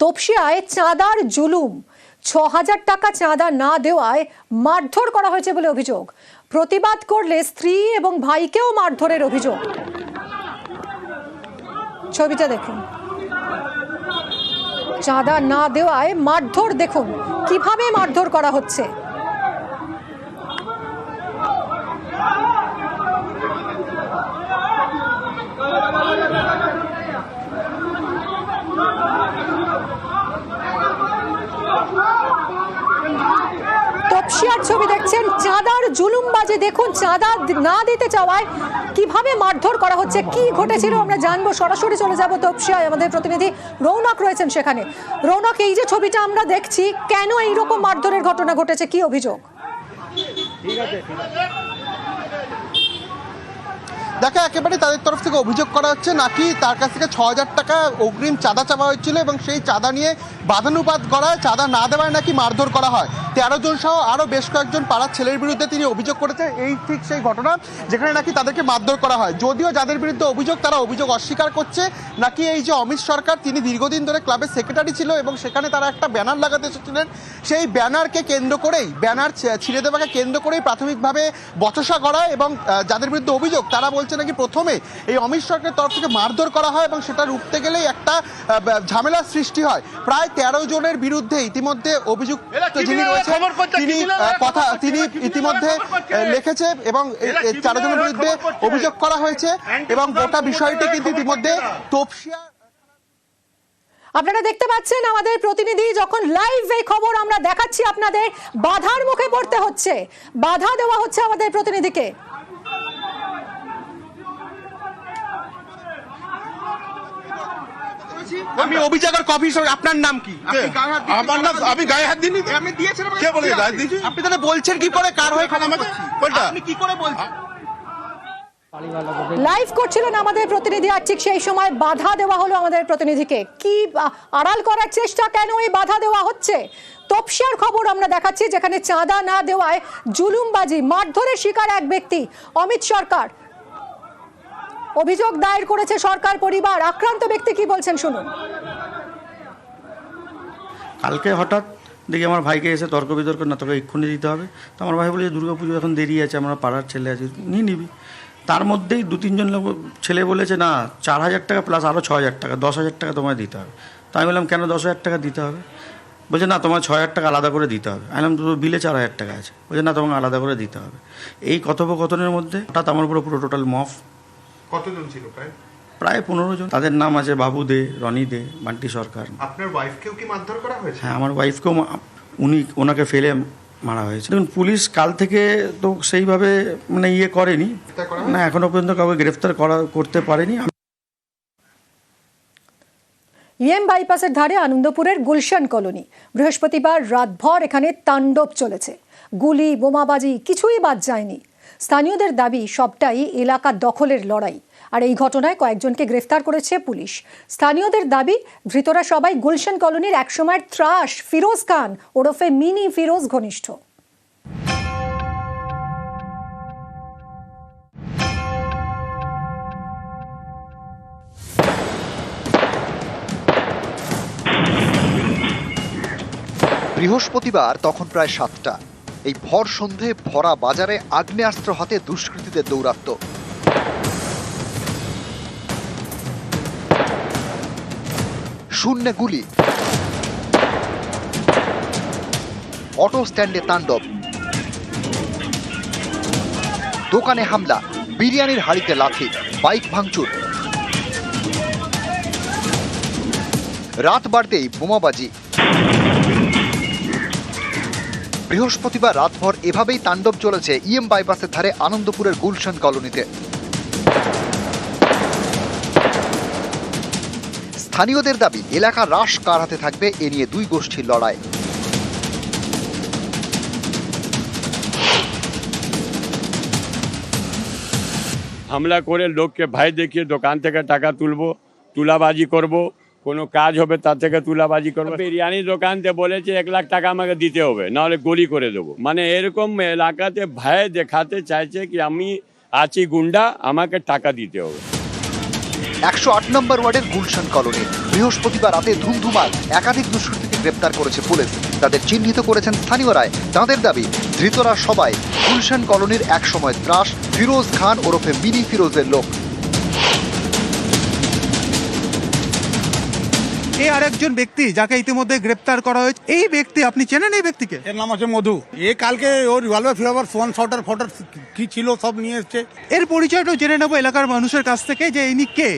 তপসিয়ায় চাঁদার জুলুম। ছ হাজার টাকা চাঁদা না দেওয়ায় মারধর করা হয়েছে বলে অভিযোগ। প্রতিবাদ করলে স্ত্রী এবং ভাইকেও মারধরের অভিযোগ। ছবিটা দেখুন। চাঁদা না দেওয়ায় মারধর দেখুন। কীভাবে মারধর করা হচ্ছে তপসিয়ার ছবি দেখছেন চাঁদার জুলুমবাজে দেখুন, চাঁদা না দিতে চাওয়ায় কীভাবে মারধর করা হচ্ছে, কি ঘটেছিল, আমরা জানব। সরাসরি চলে যাব তপসিয়ায়। আমাদের প্রতিনিধি রৌনক রয়েছেন সেখানে। রৌনক, এই যে ছবিটা আমরা দেখছি, কেন এইরকম মারধরের ঘটনা ঘটেছে? কি অভিযোগ? দেখো, একেবারে তাদের তরফ থেকে অভিযোগ করা হচ্ছে নাকি তার কাছ থেকে ছ হাজার টাকা অগ্রিম চাঁদা চাওয়া হয়েছিল এবং সেই চাঁদা নিয়ে বাদানুবাদ করায় চাঁদা না দেওয়ায় নাকি মারধর করা হয়। তেরো জন সহ আরও বেশ কয়েকজন পাড়ার ছেলের বিরুদ্ধে তিনি অভিযোগ করেছে এই ঠিক সেই ঘটনা যেখানে নাকি তাদেরকে মারধর করা হয়। যদিও যাদের বিরুদ্ধে অভিযোগ, তারা অভিযোগ অস্বীকার করছে। নাকি এই যে অমিত সরকার, তিনি দীর্ঘদিন ধরে ক্লাবের সেক্রেটারি ছিল এবং সেখানে তারা একটা ব্যানার লাগাতে এসেছিলেন। সেই ব্যানারকে কেন্দ্র করেই, ব্যানার ছিঁড়ে দেওয়াকে কেন্দ্র করেই প্রাথমিকভাবে বচসা করা এবং যাদের বিরুদ্ধে অভিযোগ, তারা বলছে নাকি প্রথমে এই অমিত সরকারের তরফ থেকে মারধর করা হয় এবং সেটা রুখতে গেলেই একটা ঝামেলার সৃষ্টি হয়। প্রায় তেরো জনের বিরুদ্ধে ইতিমধ্যে অভিযুক্ত যিনি রয়েছেন তিনি কথা তিনি ইতিমধ্যে লিখেছে এবং তেরো জনের বিরুদ্ধে অভিযোগ করা হয়েছে এবং গোটা বিষয়টি কিন্তু ইতিমধ্যে তপসিয়া আপনারা দেখতে পাচ্ছেন আমাদের প্রতিনিধি যখন লাইভ এই খবর আমরা দেখাচ্ছি আপনাদের বাধার মুখে পড়তে হচ্ছে। বাধা দেওয়া হচ্ছে আমাদের প্রতিনিধিকে। আমি অভিযোগের কপি হিসেবে আপনার নাম কি? আমার নাম আমি গায়ে হাত দিইনি? তো। আপনি কে বলে গায়ে দিয়েছি? আপনি তাহলে বলছেন কি করে? কার হয়ে খানা আমাকে? আপনি কি করে বলছেন? লাইভ করছিলেন আমাদের প্রতিনিধি আর ঠিক সেই সময় বাধা দেওয়া হলো আমাদের প্রতিনিধিকে। কি আড়াল করার চেষ্টা কেন এই বাধা দেওয়া হচ্ছে? তপসিয়ার খবর আমরা দেখাচ্ছি যেখানে চাঁদা না দেওয়ায় জুলুমবাজি মারধরের শিকার এক ব্যক্তি অমিত সরকার। অভিযোগ দায়ের করেছে সরকার পরিবার। আক্রান্ত ব্যক্তি কি বলছেন শুনুন। কালকে হঠাৎ দেখি আমার ভাইকে এসে তর্ক বিতর্ক না, তোকে এক্ষুনি দিতে হবে। তো আমার ভাই বলে দুর্গা পুজো এখন দেরি আছে, আমরা পাড়ার ছেলে আছে, নিয়ে নিবি। তার মধ্যেই দু, তিনজন লোক, ছেলে বলেছে, না, চার হাজার টাকা প্লাস আরও ছ হাজার টাকা, দশ হাজার টাকা তোমায় দিতে হবে। তো আমি বললাম, কেন দশ হাজার টাকা দিতে হবে? বলছে, না তোমার ছ হাজার টাকা আলাদা করে দিতে হবে। আমি তো বিলে চার হাজার টাকা আছে। বলছে, না, তোমাকে আলাদা করে দিতে হবে। এই কথোপকথনের মধ্যে হঠাৎ আমার উপরে পুরো টোটাল মফ। কতজন ছিল প্রায়? প্রায় পনেরো জন। তাদের নাম আছে বাবু দে রনি দে বান্টি সরকার। আপনার ওয়াইফকেও কি মারধর করা হয়েছে? হ্যাঁ আমার ওয়াইফকেও মা- উনি ওনাকে ফেলে মারা হয়েছে। দেখুন পুলিশ কাল থেকে তো সেইভাবে মানে ইয়ে করেনি। না এখনও পর্যন্ত কাউকে গ্রেফতার করা করতে পারেনি। ইএম বাইপাসের ধারে আনন্দপুরের গুলশান কলোনি। বৃহস্পতিবার রাতভর এখানে তাণ্ডব চলেছে। গুলি বোমাবাজি কিছুই বাদ যায়নি। স্থানীয়দের দাবি সবটাই এলাকা দখলের লড়াই। আর এই ঘটনায় কয়েকজনকে গ্রেফতার করেছে পুলিশ। স্থানীয়দের দাবি, ধৃতরা সবাই গুলশান কলোনির একসময়ের ত্রাস ফিরোজ খান, ওরফে মিনি ফিরোজ ঘনিষ্ঠ। বৃহস্পতিবার তখন প্রায় সাতটা। এই ভর সন্ধে ভরা বাজারে আগ্নেয়াস্ত্র হাতে দুষ্কৃতীদের দৌরাত্ম। শূন্যে গুলি। অটো স্ট্যান্ডে তাণ্ডব। দোকানে হামলা, বিরিয়ানির হাড়িতে লাথি, বাইক ভাঙচুর। রাত বাড়তেই বোমাবাজি। বৃহস্পতিবার রাতভর এভাবেই তাণ্ডব চলেছে ইএম বাইপাসের ধারে আনন্দপুরের গুলশান কলোনিতে। স্থানীয়দের দাবি, এলাকা রাশ কার হাতে থাকবে এ নিয়ে দুই গোষ্ঠীর লড়াই। হামলা করে লোককে ভাই দেখিয়ে দোকান থেকে টাকা তুলবো, তুলাবাজি করব কোনো কাজ হবে তার থেকে তুলাবাজি করব। বিরিয়ানির দোকানতে বলেছে এক লাখ টাকা আমাকে দিতে হবে নাহলে গুলি করে দেবো। মানে এরকম এলাকাতে ভয় দেখাতে চাইছে কি আমি আছি গুন্ডা আমাকে টাকা দিতে হবে। একশো আট নম্বর ওয়ার্ডের গুলশান কলোনি। বৃহস্পতিবার রাতে ধুমধুমার একাধিক দুষ্কৃতীকে গ্রেপ্তার করেছে পুলিশ। তাদের চিহ্নিত করেছেন স্থানীয়রাই তাঁদের দাবি ধৃতরা সবাই গুলশান কলোনির এক সময় ত্রাস ফিরোজ খান ওরফে মিনি ফিরোজের লোক। এই আরেকজন ব্যক্তি যাকে ইতিমধ্যে গ্রেপ্তার করা হয়েছে। এই ব্যক্তি আপনি চেনেন এই ব্যক্তিকে? এর নাম আছে মধু। এ কালকে ওর রিভলভার ফিরোভার ফোন শটার ফটার কি ছিল সব নিয়ে এসছে। এর পরিচয়টাও জেনে নেব এলাকার মানুষের কাছ থেকে যে ইনি কে।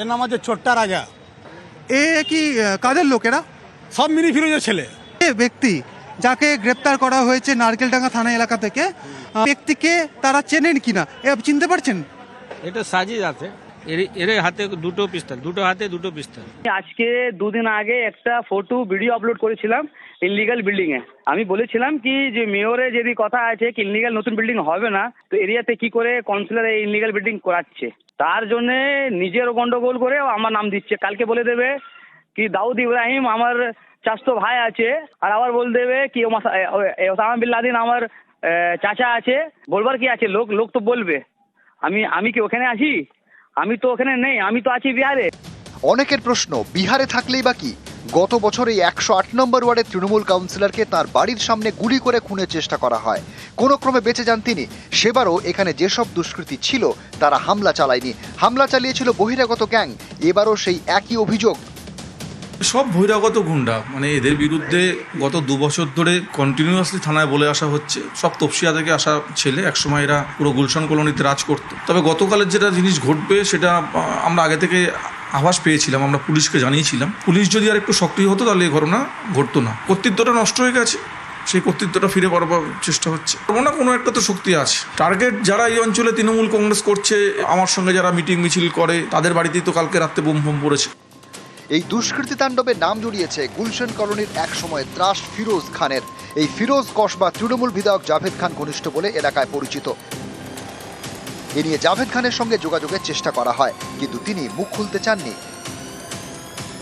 এর নাম আছে ছোট্টা রাজা। এ কি কাদের লোকেরা? সব মিনি ফিরোজের ছেলে। এ ব্যক্তি যাকে গ্রেপ্তার করা হয়েছে নারকেলডাঙ্গা থানা এলাকা থেকে ব্যক্তিকে তারা চেনেন কিনা? এ চিনতে পারছেন? এটা সাজিদ আছে। এর হাতে দুটো পিস্তল দুটো হাতে দুটো পিস্তল আজকে দুদিন আগে একটা ফটো ভিডিও আপলোড করেছিলাম ইনলিগাল বিল্ডিং এ। আমি বলেছিলাম কি যে মেয়রে যদি কথা আছে কি ইনলিগাল নতুন বিল্ডিং হবে না, তো এরিয়াতে কি করে কাউন্সিলর এই ইনলিগাল বিল্ডিং করাচ্ছে? তার জন্য নিজের গন্ডগোল করে আমার নাম দিচ্ছে। কালকে বলে দেবে কি, দাউদ ইব্রাহিম আমার চাচতো ভাই আছে। আর আবার বলে দেবে কি ওসামা বিন লাদেন আমার চাচা আছে। বলবার কি আছে? লোক লোক তো বলবে। আমি আমি কি ওখানে আছি? আমি তো ওখানে নেই, আমি তো আছি বিহারে। অনেকের প্রশ্ন, বিহারে থাকলেই বা কি? গত বছর এই একশো আট নম্বর ওয়ার্ডের তৃণমূল কাউন্সিলরকে তার বাড়ির সামনে গুলি করে খুনের চেষ্টা করা হয়। কোনো ক্রমে বেঁচে যান তিনি। সেবারও এখানে যেসব দুষ্কৃতি ছিল, তারা হামলা চালায়নি। হামলা চালিয়েছিল বহিরাগত গ্যাং। এবারও সেই একই অভিযোগ সব বহিরাগত গুন্ডা। মানে এদের বিরুদ্ধে গত দু বছর ধরে কন্টিনিউয়াসলি থানায় বলে আসা হচ্ছে। সব তপসিয়া থেকে আসা ছেলে, একসময় এরা পুরো গুলশান কলোনিতে রাজ করতো। তবে গতকালের যেটা জিনিস ঘটবে, সেটা আমরা আগে থেকে আভাস পেয়েছিলাম, আমরা পুলিশকে জানিয়েছিলাম। পুলিশ যদি আর একটু সক্রিয় হতো, তাহলে এই ঘটনা ঘটতো না। কর্তৃত্বটা নষ্ট হয়ে গেছে। সেই কর্তৃত্বটা ফিরে পারবার চেষ্টা হচ্ছে। না কোনো একটা তো শক্তি আছে। টার্গেট যারা এই অঞ্চলে তৃণমূল কংগ্রেস করছে, আমার সঙ্গে যারা মিটিং মিছিল করে, তাদের বাড়িতেই তো কালকে রাত্রে বোম ফোম পড়েছে। এই দুষ্কৃতী তাণ্ডবে নাম জড়িয়েছে গুলশান কলোনির এক সময় ত্রাস ফিরোজ খানের। এই ফিরোজ কসবা তৃণমূল বিধায়ক জাভেদ খান ঘনিষ্ঠ বলে এলাকায় পরিচিত। এ নিয়ে জাভেদ খানের সঙ্গে যোগাযোগের চেষ্টা করা হয়, কিন্তু তিনি মুখ খুলতে চাননি।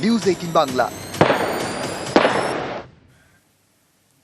News eighteen Bangla.